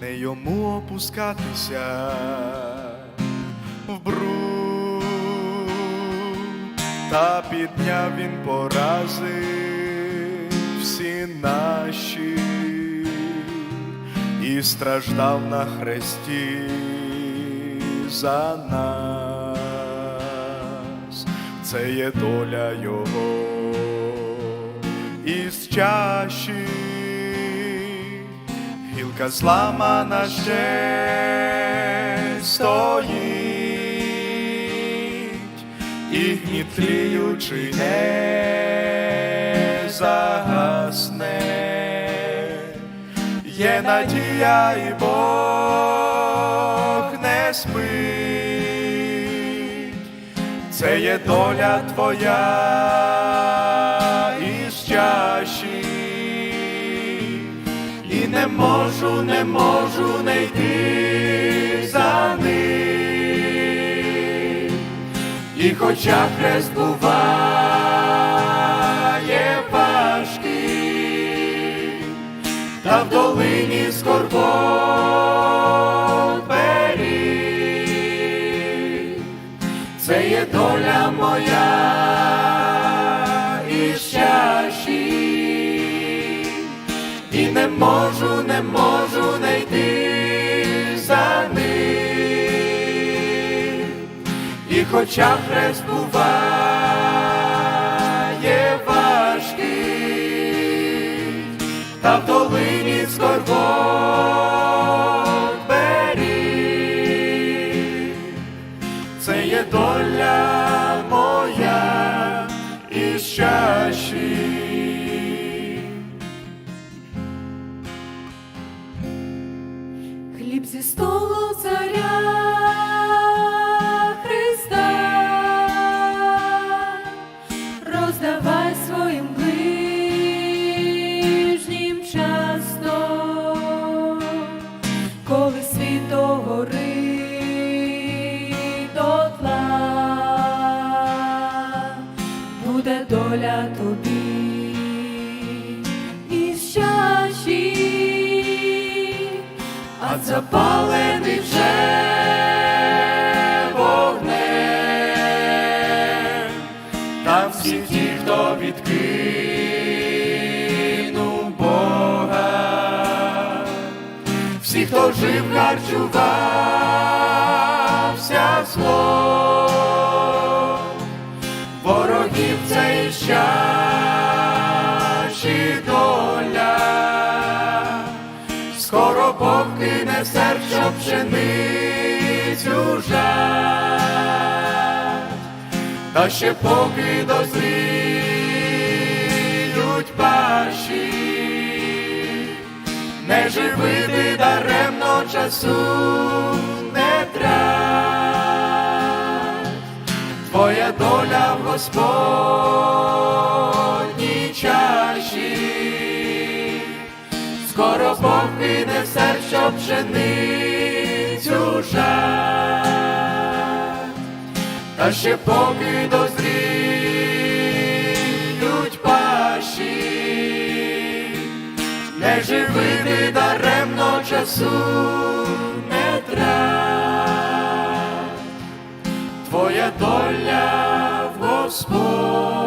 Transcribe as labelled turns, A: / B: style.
A: не йому опускатися в бруд, та підняв він порази всі наші. І страждав на хресті за нас, це є доля його. Із чаші, гілка зламана ще стоїть, і гнітліючи не загасне, є надія і Бог не спить, це є доля твоя і не можу, не можу не йти за ним, і хоча хрест буває важкий, та в долині скорбот беріг. це є можу, не можу не йти за ним, і хоча хрест буває важкий, та в долині скорбот беріг. це є доля моя і щащі.
B: Зі столу царя Христа. Роздавай своїм ближнім часто, коли світ горить дотла, буде доля тобі а запалений вже
A: вогнем, там всі ті, хто відкинув Бога, всі, хто жив, харчувався зло, ворогів це і щащі доля. Скоро Кине серця пшеницю жать, та ще поки дозріють паші, не живи ти даремно часу не трать, твоя доля в Господній чаші. Скоро Бог кине все, що пшеницю жать, та ще поки дозріють паші, не живити даремно часу не трать, твоя доля в Господь.